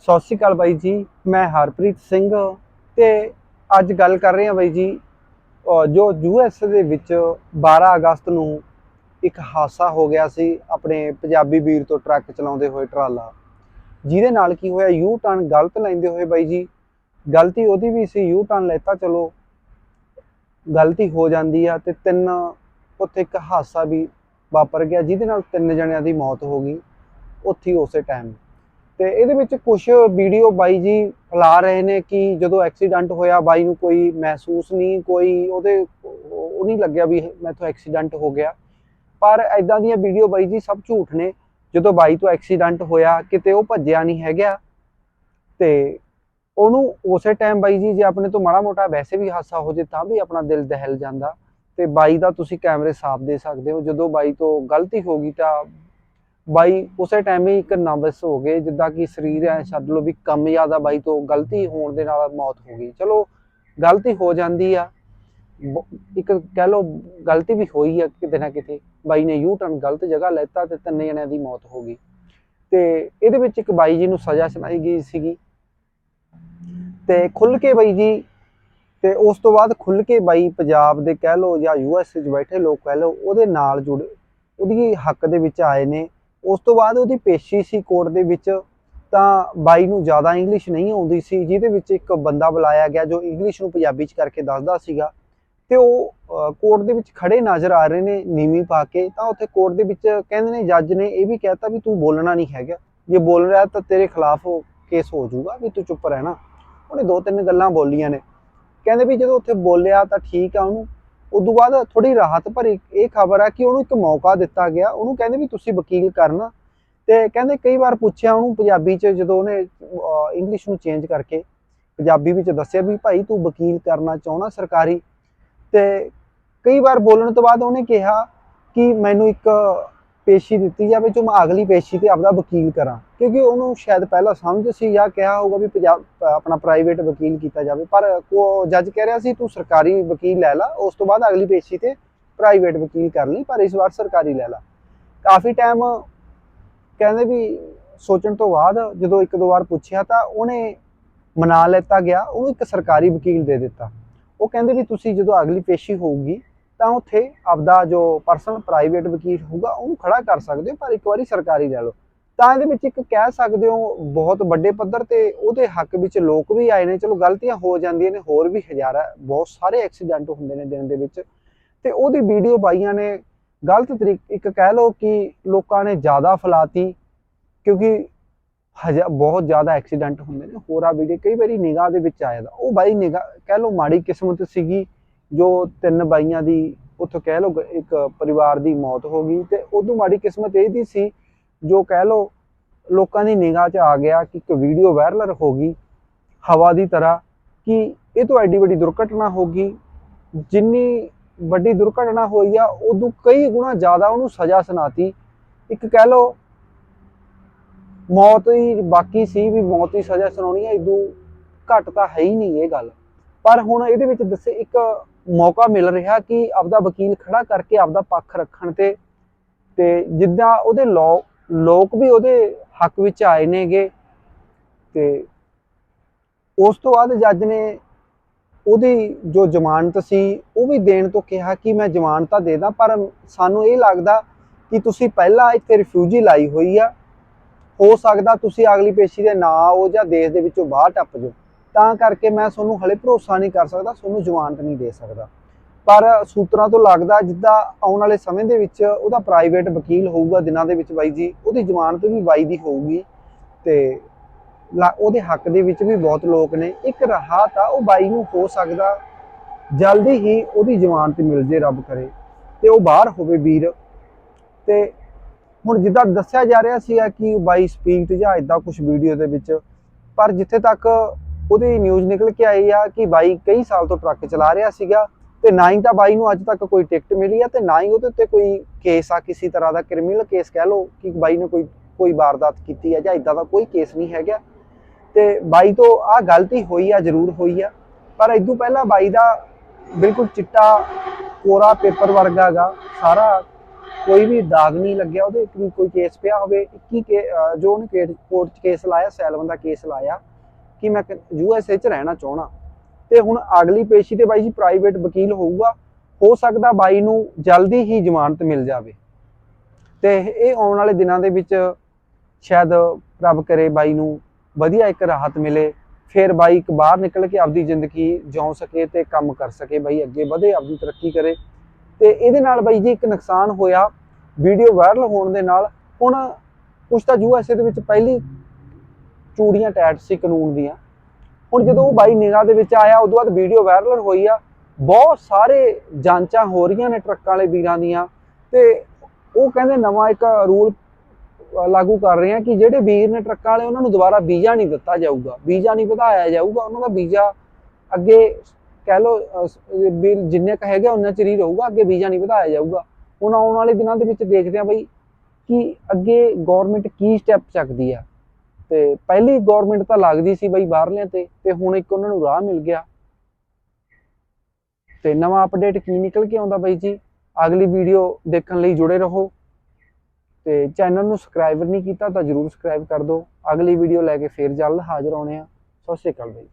ਸਤਿ ਸ਼੍ਰੀ ਅਕਾਲ ਬਾਈ ਜੀ, ਮੈਂ ਹਰਪ੍ਰੀਤ ਸਿੰਘ ਤੇ ਅੱਜ ਗੱਲ ਕਰ ਰਹੇ ਹਾਂ ਬਾਈ ਜੀ, ਅਹ, ਜੋ ਯੂਐਸ ਦੇ ਵਿੱਚ 12 ਅਗਸਤ ਨੂੰ ਇੱਕ ਹਾਦਸਾ ਹੋ ਗਿਆ ਸੀ ਆਪਣੇ ਪੰਜਾਬੀ ਵੀਰ ਤੋਂ ਟਰੱਕ ਚਲਾਉਂਦੇ ਹੋਏ ਟਰਾਲਾ। ਜਿਹਦੇ ਨਾਲ ਕੀ ਹੋਇਆ ਯੂ ਟਰਨ ਗਲਤ ਲੈਂਦੇ ਹੋਏ ਬਾਈ ਜੀ, ਗਲਤੀ ਉਹਦੀ ਵੀ ਸੀ ਯੂ ਟਰਨ ਲੈਤਾ ਚਲੋ, ਗਲਤੀ ਹੋ ਜਾਂਦੀ ਆ ਤੇ ਤਿੰਨ ਉੱਥੇ ਇੱਕ ਹਾਦਸਾ ਵੀ ਵਾਪਰ ਗਿਆ ਜਿਹਦੇ ਨਾਲ ਤਿੰਨ ਜਣਿਆਂ ਦੀ ਮੌਤ ਹੋ ਗਈ, ਉੱਥੇ ਉਸੇ ਟਾਈਮ ਤੇ ਇਹਦੇ ਵਿੱਚ ਕੁਝ ਵੀਡੀਓ ਬਾਈ ਜੀ ਫੈਲਾ ਰਹੇ ਨੇ ਕਿ ਜਦੋਂ ਐਕਸੀਡੈਂਟ ਹੋਇਆ ਬਾਈ ਨੂੰ ਕੋਈ ਮਹਿਸੂਸ ਨਹੀਂ, ਕੋਈ ਉਹਦੇ ਉਹ ਨਹੀਂ ਲੱਗਿਆ ਵੀ ਮੈਥੋਂ ਐਕਸੀਡੈਂਟ ਹੋ ਗਿਆ। ਪਰ ਐਦਾਂ ਦੀਆਂ ਵੀਡੀਓ ਬਾਈ ਜੀ ਸਭ ਝੂਠ ਨੇ। ਜਦੋਂ ਬਾਈ ਤੋਂ ਐਕਸੀਡੈਂਟ ਹੋਇਆ, ਕਿਤੇ ਉਹ ਭੱਜਿਆ ਨਹੀਂ ਹੈਗਾ। ਤੇ ਉਹਨੂੰ ਉਸੇ ਟਾਈਮ ਬਾਈ ਜੀ ਜੇ ਆਪਣੇ ਤੋਂ ਮਾੜਾ ਮੋਟਾ ਵੈਸੇ ਵੀ ਹਾਦਸਾ ਹੋ ਜੇ ਤਾਂ ਵੀ ਆਪਣਾ ਦਿਲ ਦਹਿਲ ਜਾਂਦਾ। ਤੇ ਬਾਈ ਦਾ ਤੁਸੀਂ ਕੈਮਰੇ ਸਾਫ਼ ਦੇ ਸਕਦੇ ਹੋ। ਜਦੋਂ ਬਾਈ ਤੋਂ ਗਲਤੀ ਹੋ ਗਈ ਤਾਂ ਬਾਈ, ਉਸੇ ਟਾਈਮ ਹੀ ਇੱਕ ਨਰਵਸ ਹੋ ਗਏ, ਜਿੱਦਾਂ ਕਿ ਸਰੀਰ ਐ ਛੱਡ ਲਓ ਵੀ ਕੰਮ ਜ਼ਿਆਦਾ ਬਾਈ ਤੋਂ ਗਲਤੀ ਹੋਣ ਦੇ ਨਾਲ ਮੌਤ ਹੋ ਗਈ। ਚਲੋ, ਗਲਤੀ ਹੋ ਜਾਂਦੀ ਆ। ਬ- ਇੱਕ ਕਹਿ ਲਓ ਗਲਤੀ ਵੀ ਹੋਈ ਆ ਕਿਤੇ ਨਾ ਕਿਤੇ। ਬਾਈ ਨੇ ਯੂ ਟਰਨ ਗਲਤ ਜਗ੍ਹਾ ਲੈਤਾ ਤੇ ਤਿੰਨ ਜਣਿਆਂ ਦੀ ਮੌਤ ਹੋ ਗਈ। ਤੇ ਇਹਦੇ ਵਿੱਚ ਇੱਕ ਬਾਈ ਜੀ ਨੂੰ ਸਜ਼ਾ ਸੁਣਾਈ ਗਈ ਸੀਗੀ। ਤੇ ਖੁੱਲ ਕੇ ਬਾਈ ਜੀ, ਤੇ ਉਸ ਤੋਂ ਬਾਅਦ ਖੁੱਲ ਕੇ ਬਾਈ ਪੰਜਾਬ ਦੇ ਕਹਿ ਲਓ ਜਾਂ ਯੂਐਸ ਵਿੱਚ ਬੈਠੇ ਲੋਕ ਕਹਿ ਲਓ, ਉਹਦੇ ਨਾਲ ਜੁੜੇ, ਉਹਦੀ ਹੱਕ ਦੇ ਵਿੱਚ ਆਏ ਨੇ। ਉਸ ਤੋਂ ਬਾਅਦ ਉਹਦੀ ਪੇਸ਼ੀ ਸੀ ਕੋਰਟ ਦੇ ਵਿੱਚ, ਤਾਂ ਬਾਈ ਨੂੰ ਜ਼ਿਆਦਾ ਇੰਗਲਿਸ਼ ਨਹੀਂ ਆਉਂਦੀ ਸੀ, ਜਿਹਦੇ ਵਿੱਚ ਇੱਕ ਬੰਦਾ ਬੁਲਾਇਆ ਗਿਆ ਜੋ ਇੰਗਲਿਸ਼ ਨੂੰ ਪੰਜਾਬੀ ਚ ਕਰਕੇ ਦੱਸਦਾ ਸੀਗਾ। ਤੇ ਉਹ ਕੋਰਟ ਦੇ ਵਿੱਚ ਖੜੇ ਨਜ਼ਰ ਆ ਰਹੇ ਨੇ ਨੀਵੀਂ ਪਾ ਕੇ, ਤਾਂ ਉੱਥੇ ਕੋਰਟ ਦੇ ਵਿੱਚ ਕਹਿੰਦੇ ਨੇ, ਜੱਜ ਨੇ ਇਹ ਵੀ ਕਹਿਤਾ ਵੀ ਤੂੰ ਬੋਲਣਾ ਨਹੀਂ ਹੈਗਾ। ਜੇ ਬੋਲ ਰਿਹਾ ਤਾਂ ਤੇਰੇ ਖਿਲਾਫ ਕੇਸ ਹੋ ਜਾਊਗਾ ਵੀ ਤੂੰ ਚੁੱਪ ਰਹਿਣਾ। ਉਹਨੇ ਦੋ ਤਿੰਨ ਗੱਲਾਂ ਬੋਲੀਆਂ ਨੇ। ਕਹਿੰਦੇ ਵੀ ਜਦੋਂ ਉੱਥੇ ਬੋਲਿਆ ਤਾਂ ਠੀਕ ਆ ਉਹਨੂੰ ਉਦੋਂ ਬਾਅਦ ਥੋੜੀ ਰਾਹਤ ਭਰੀ ਇਹ ਖਬਰ ਆ ਕਿ ਉਹਨੂੰ ਇੱਕ ਮੌਕਾ ਦਿੱਤਾ ਗਿਆ। ਉਹਨੂੰ ਕਹਿੰਦੇ ਵੀ ਤੁਸੀਂ ਵਕੀਲ ਕਰਨਾ। ਤੇ ਕਹਿੰਦੇ ਕਈ ਵਾਰ ਪੁੱਛਿਆ ਉਹਨੂੰ ਪੰਜਾਬੀ ਚ ਜਦੋਂ ਉਹਨੇ ਇੰਗਲਿਸ਼ ਨੂੰ ਚੇਂਜ ਕਰਕੇ ਪੰਜਾਬੀ ਵਿੱਚ ਦੱਸਿਆ ਵੀ ਭਾਈ ਤੂੰ ਵਕੀਲ ਕਰਨਾ ਚਾਹਣਾ ਸਰਕਾਰੀ। ਤੇ ਕਈ ਵਾਰ ਬੋਲਣ ਤੋਂ ਬਾਅਦ ਉਹਨੇ ਕਿਹਾ ਕਿ ਮੈਨੂੰ ਇੱਕ ਪੇਸ਼ੀ ਦਿੱਤੀ ਜਾਵੇ, ਜੋ ਮੈਂ ਅਗਲੀ ਪੇਸ਼ੀ ਤੇ ਆਪਦਾ ਵਕੀਲ ਕਰਾਂ। ਕਿਉਂਕਿ ਉਹਨੂੰ ਸ਼ਾਇਦ ਪਹਿਲਾਂ ਸਮਝ ਸੀ ਜਾਂ ਕਿਹਾ ਹੋਊਗਾ ਵੀ ਪੰਜਾਬ ਆਪਣਾ ਪ੍ਰਾਈਵੇਟ ਵਕੀਲ ਕੀਤਾ ਜਾਵੇ। ਪਰ ਕੋ ਜੱਜ ਕਹਿ ਰਿਹਾ ਸੀ, ਤੂੰ ਸਰਕਾਰੀ ਵਕੀਲ ਲੈ ਲਾ, ਉਸ ਤੋਂ ਬਾਅਦ ਅਗਲੀ ਪੇਸ਼ੀ ਤੇ ਪ੍ਰਾਈਵੇਟ ਵਕੀਲ ਕਰ ਲਈ, ਪਰ ਇਸ ਵਾਰ ਸਰਕਾਰੀ ਲੈ ਲਾ। ਕਾਫੀ ਟਾਈਮ ਕਹਿੰਦੇ ਵੀ ਸੋਚਣ ਤੋਂ ਬਾਅਦ ਜਦੋਂ ਇੱਕ ਦੋ ਵਾਰ ਪੁੱਛਿਆ ਤਾਂ ਉਹਨੇ ਮਨਾ ਲੈਤਾ ਗਿਆ, ਉਹਨੂੰ ਇੱਕ ਸਰਕਾਰੀ ਵਕੀਲ ਦੇ ਦਿੱਤਾ। ਉਹ ਕਹਿੰਦੇ ਵੀ ਤੁਸੀਂ ਜਦੋਂ ਅਗਲੀ ਪੇਸ਼ੀ ਹੋਊਗੀ ਤਾਂ ਉੱਥੇ ਆਪਦਾ ਜੋ ਪਰਸਨਲ ਪ੍ਰਾਈਵੇਟ ਵਕੀਲ ਹੋਊਗਾ, ਉਹਨੂੰ ਖੜਾ ਕਰ ਸਕਦੇ ਹੋ, ਪਰ ਇੱਕ ਵਾਰੀ ਸਰਕਾਰੀ ਲੈ ਲਓ। ਤਾਂ ਇਹਦੇ ਵਿੱਚ ਇੱਕ ਕਹਿ ਸਕਦੇ ਹੋ, ਬਹੁਤ ਵੱਡੇ ਪੱਧਰ ਤੇ ਉਹਦੇ ਹੱਕ ਵਿੱਚ ਲੋਕ ਵੀ ਆਏ ਨੇ। ਚਲੋ ਗਲਤੀਆਂ ਹੋ ਜਾਂਦੀਆਂ ਨੇ, ਹੋਰ ਵੀ ਹਜ਼ਾਰਾਂ, ਬਹੁਤ ਸਾਰੇ ਐਕਸੀਡੈਂਟ ਹੁੰਦੇ ਨੇ ਦਿਨ ਦੇ ਵਿੱਚ। ਤੇ ਉਹਦੀ ਵੀਡੀਓ ਬਾਈਆਂ ਨੇ। ਗਲਤ ਤਰੀਕ, ਇੱਕ ਕਹਿ ਲਓ ਕਿ ਲੋਕਾਂ ਨੇ ਜ਼ਿਆਦਾ ਫੈਲਾਤੀ, ਕਿਉਂਕਿ ਹਜਾ ਬਹੁਤ ਜ਼ਿਆਦਾ ਐਕਸੀਡੈਂਟ ਹੁੰਦੇ ਨੇ। ਹੋਰਾ ਵੀਡੀਓ, ਕਈ ਵਾਰੀ ਨਿਗਾਹ ਦੇ ਵਿੱਚ ਆ ਜਾਂਦਾ। ਉਹ ਬਾਈ ਨਿਗਾਹ, ਕਹਿ ਲਓ ਮਾੜੀ ਕਿਸਮਤ ਸੀਗੀ ਜੋ ਤਿੰਨ ਬਾਈਆਂ ਦੀ ਉੱਥੋਂ ਕਹਿ ਲਓ ਇੱਕ ਪਰਿਵਾਰ ਦੀ ਮੌਤ ਹੋ ਗਈ ਤੇ ਉਦੋਂ ਮਾੜੀ ਕਿਸਮਤ ਇਹ ਦੀ ਸੀ, ਜੋ ਕਹਿ ਲਓ ਲੋਕਾਂ ਦੀ ਨਿਗਾਹ 'ਚ ਆ ਗਿਆ ਕਿ ਇੱਕ ਵੀਡੀਓ ਵਾਇਰਲ ਹੋ ਗਈ ਹਵਾ ਦੀ ਤਰ੍ਹਾਂ, ਕਿ ਇਹ ਤੋਂ ਐਡੀ ਵੱਡੀ ਦੁਰਘਟਨਾ ਹੋ ਗਈ। ਜਿੰਨੀ ਵੱਡੀ ਦੁਰਘਟਨਾ ਹੋਈ ਆ, ਉਦੋਂ ਕਈ ਗੁਣਾ ਜ਼ਿਆਦਾ ਉਹਨੂੰ ਸਜ਼ਾ ਸੁਣਾਤੀ। ਇੱਕ ਕਹਿ ਲਓ ਮੌਤ ਹੀ ਬਾਕੀ ਸੀ ਵੀ ਮੌਤ ਦੀ ਸਜ਼ਾ ਸੁਣਾਉਣੀ ਹੈ ਇਦੋਂ ਘੱਟ ਤਾਂ ਹੈ ਹੀ ਨਹੀਂ ਇਹ ਗੱਲ। ਪਰ ਹੁਣ ਇਹਦੇ ਵਿੱਚ ਦੱਸੇ ਇੱਕ ਮੌਕਾ ਮਿਲ ਰਿਹਾ ਕਿ ਆਪਦਾ ਵਕੀਲ ਖੜਾ ਕਰਕੇ ਆਪਦਾ ਪੱਖ ਰੱਖਣ ਤੇ ਤੇ ਜਿੱਦਾਂ ਉਹਦੇ ਲੋ- ਲੋਕ ਵੀ ਉਹਦੇ ਹੱਕ ਵਿੱਚ ਆਏ ਨੇਗੇ। ਤੇ ਉਸ ਤੋਂ ਬਾਅਦ ਜੱਜ ਨੇ ਉਹਦੀ ਜੋ ਜ਼ਮਾਨਤ ਸੀ, ਉਹ ਵੀ ਦੇਣ ਤੋਂ ਕਿਹਾ ਕਿ ਮੈਂ ਜ਼ਮਾਨਤ ਤਾਂ ਦੇ ਦਾਂ, ਪਰ ਸਾਨੂੰ ਇਹ ਲੱਗਦਾ ਕਿ ਤੁਸੀਂ ਪਹਿਲਾਂ ਇੱਥੇ ਰਿਫਿਊਜੀ ਲਾਈ ਹੋਈ ਆ। ਹੋ ਸਕਦਾ ਤੁਸੀਂ ਅਗਲੀ ਪੇਸ਼ੀ ਦੇ ਨਾ ਆਓ ਜਾਂ ਦੇਸ਼ ਦੇ ਵਿੱਚੋਂ ਬਾਹਰ ਟੱਪ ਜਾਓ। ਤਾਂ ਕਰਕੇ ਮੈਂ ਤੁਹਾਨੂੰ ਹਲੇ ਭਰੋਸਾ ਨਹੀਂ ਕਰ ਸਕਦਾ, ਤੁਹਾਨੂੰ ਜ਼ਮਾਨਤ ਨਹੀਂ ਦੇ ਸਕਦਾ। ਪਰ ਸੂਤਰਾਂ ਤੋਂ ਲੱਗਦਾ ਜਿੱਦਾਂ ਆਉਣ ਵਾਲੇ ਸਮੇਂ ਦੇ ਵਿੱਚ ਉਹਦਾ ਪ੍ਰਾਈਵੇਟ ਵਕੀਲ ਹੋਊਗਾ ਦਿਨਾਂ ਦੇ ਵਿੱਚ ਬਾਈ ਜੀ, ਉਹਦੀ ਜ਼ਮਾਨਤ ਵੀ ਬਾਈ ਦੀ ਹੋਊਗੀ ਤੇ ਉਹਦੇ ਹੱਕ ਦੇ ਵਿੱਚ ਵੀ ਬਹੁਤ ਲੋਕ ਨੇ। ਇੱਕ ਰਾਹਤ ਆ ਉਹ ਬਾਈ ਨੂੰ ਹੋ ਸਕਦਾ, ਜਲਦੀ ਹੀ ਉਹਦੀ ਜ਼ਮਾਨਤ ਮਿਲ ਜੇ, ਰੱਬ ਕਰੇ, ਤੇ ਉਹ ਬਾਹਰ ਹੋਵੇ ਵੀਰ। ਤੇ ਹੁਣ ਜਿੱਦਾਂ ਦੱਸਿਆ ਜਾ ਰਿਹਾ ਸੀਗਾ ਕਿ ਬਾਈ ਸਪੀਡ ਜਾਂ ਇਦਾਂ ਕੁਝ ਵੀਡੀਓ ਦੇ ਵਿੱਚ, ਪਰ ਜਿੱਥੇ ਤੱਕ ਉਹਦੀ ਨਿਊਜ਼ ਨਿਕਲ ਕੇ ਆਈ ਆ ਕਿ ਬਾਈ ਕਈ ਸਾਲ ਤੋਂ ਟਰੱਕ ਚਲਾ ਰਿਹਾ ਸੀਗਾ ਤੇ ਨਾ ਹੀ ਤਾਂ ਬਾਈ ਨੂੰ ਅੱਜ ਤੱਕ ਕੋਈ ਟਿਕਟ ਮਿਲੀ ਆ ਤੇ ਨਾ ਹੀ ਉਹਦੇ ਉੱਤੇ ਕੋਈ ਕੇਸ ਆ ਕਿਸੇ ਤਰ੍ਹਾਂ ਦਾ ਕ੍ਰਿਮੀਨਲ ਕੇਸ ਕਹਿ ਲਓ ਕਿ ਬਾਈ ਨੇ ਕੋਈ ਕੋਈ ਵਾਰਦਾਤ ਕੀਤੀ ਆ ਜਾਂ ਇਦਾਂ ਦਾ ਕੋਈ ਕੇਸ ਨਹੀਂ ਹੈਗਾ। ਤੇ ਬਾਈ ਤੋਂ ਆ ਗਲਤੀ ਹੋਈ ਆ, ਜ਼ਰੂਰ ਹੋਈ ਆ। ਪਰ ਇਦੋਂ ਪਹਿਲਾਂ ਬਾਈ ਦਾ ਬਿਲਕੁਲ ਚਿੱਟਾ ਕੋਰਾ ਪੇਪਰ ਵਰਗਾ ਸਾਰਾ ਕੋਈ ਵੀ ਦਾਗ ਨਹੀਂ ਲੱਗਿਆ ਉਹਦੇ ਕੋਈ ਕੋਈ ਕੇਸ ਪਿਆ ਹੋਵੇ 21 ਕੇ ਜੋ ਉਹਨੇ ਕੋਰਟ 'ਚ ਕੇਸ ਲਾਇਆ, ਸੈਲਵਨ ਦਾ ਕੇਸ ਲਾਇਆ। ਕਿ ਮੈਂ ਯੂ ਐਸ ਏ 'ਚ ਰਹਿਣਾ ਚਾਹਣਾ ਤੇ ਹੁਣ ਅਗਲੀ ਪੇਸ਼ੀ ਤੇ ਬਾਈ ਜੀ ਪ੍ਰਾਈਵੇਟ ਵਕੀਲ ਹੋਊਗਾ, ਹੋ ਸਕਦਾ ਬਾਈ ਨੂੰ ਜਲਦੀ ਹੀ ਜ਼ਮਾਨਤ ਮਿਲ ਜਾਵੇ। ਤੇ ਇਹ ਆਉਣ ਵਾਲੇ ਦਿਨਾਂ ਦੇ ਵਿੱਚ ਸ਼ਾਇਦ ਰੱਬ ਕਰੇ ਬਾਈ ਨੂੰ ਵਧੀਆ ਇੱਕ ਰਾਹਤ ਮਿਲੇ, ਫਿਰ ਬਾਈ ਇੱਕ ਬਾਹਰ ਨਿਕਲ ਕੇ ਆਪਦੀ ਜ਼ਿੰਦਗੀ ਜਿਉ ਸਕੇ ਤੇ ਕੰਮ ਕਰ ਸਕੇ, ਬਾਈ ਅੱਗੇ ਵਧੇ, ਆਪਦੀ ਤਰੱਕੀ ਕਰੇ। ਤੇ ਇਹਦੇ ਨਾਲ ਬਾਈ ਜੀ ਇੱਕ ਨੁਕਸਾਨ ਹੋਇਆ ਵੀਡੀਓ ਵਾਇਰਲ ਹੋਣ ਦੇ ਨਾਲ ਹੁਣ ਕੁਛ ਤਾਂ ਯੂਐਸਏ ਦੇ ਵਿੱਚ ਪਹਿਲੀ ਚੂੜੀਆਂ ਟੈਟ ਸੀ ਕਾਨੂੰਨ ਦੀਆਂ। ਹੁਣ ਜਦੋਂ ਉਹ ਬਾਈ ਨਿਗਾਹ ਦੇ ਵਿੱਚ ਆਇਆ ਉਦੋਂ ਬਾਅਦ ਵੀਡੀਓ ਵਾਇਰਲ ਹੋਈ ਆ। ਬਹੁਤ ਸਾਰੇ ਜਾਂਚਾਂ ਹੋ ਰਹੀਆਂ ਨੇ ਟਰੱਕਾਂ ਵਾਲੇ ਵੀਰਾਂ ਦੀਆਂ ਤੇ ਉਹ ਕਹਿੰਦੇ ਨਵਾਂ ਇੱਕ ਰੂਲ ਲਾਗੂ ਕਰ ਰਹੇ ਆ ਕਿ ਜਿਹੜੇ ਵੀਰ ਨੇ ਟਰੱਕਾਂ ਵਾਲੇ ਉਹਨਾਂ ਨੂੰ ਦੁਬਾਰਾ ਵੀਜ਼ਾ ਨਹੀਂ ਦਿੱਤਾ ਜਾਊਗਾ। ਵੀਜ਼ਾ ਨਹੀਂ ਵਧਾਇਆ ਜਾਊਗਾ ਉਹਨਾਂ ਦਾ ਵੀਜ਼ਾ ਅੱਗੇ ਕਹਿ ਲਓ ਅਹ, ਜਿੰਨੇ ਕ ਹੈਗੇ ਉਹਨਾਂ ਚਿਰ ਹੀ ਰਹੂਗਾ ਅੱਗੇ ਵੀਜ਼ਾ ਨਹੀਂ ਵਧਾਇਆ ਜਾਊਗਾ। ਹੁਣ ਆਉਣ ਵਾਲੇ ਦਿਨਾਂ ਦੇ ਵਿੱਚ ਦੇਖਦੇ ਆ ਬਈ ਕਿ ਅੱਗੇ ਗਵਰਨਮੈਂਟ ਕੀ ਸਟੈਪ ਚੱਕਦੀ ਆ। ਤੇ ਪਹਿਲੀ ਗਵਰਨਮੈਂਟ ਤਾਂ ਲੱਗਦੀ ਸੀ ਬਈ ਬਾਹਰਲਿਆਂ ਤੇ ਤੇ ਹੁਣ ਇੱਕ ਉਹਨਾਂ ਨੂੰ ਰਾਹ ਮਿਲ ਗਿਆ। ਤੇ ਨਵਾਂ ਅਪਡੇਟ ਕੀ ਨਿਕਲ ਕੇ ਆਉਂਦਾ ਬਾਈ ਜੀ? ਅਗਲੀ ਵੀਡੀਓ ਦੇਖਣ ਲਈ ਜੁੜੇ ਰਹੋ। ਤੇ ਚੈਨਲ ਨੂੰ ਸਬਸਕ੍ਰਾਈਬਰ ਨਹੀਂ ਕੀਤਾ ਤਾਂ ਜਰੂਰ ਸਬਸਕ੍ਰਾਈਬ ਕਰ ਦਿਓ। ਅਗਲੀ ਵੀਡੀਓ ਲੈ ਕੇ ਫੇਰ ਜਲਦ ਹਾਜ਼ਰ ਆਉਣੇ ਆ। ਸਤਿ ਸ਼੍ਰੀ ਅਕਾਲ ਬਾਈ।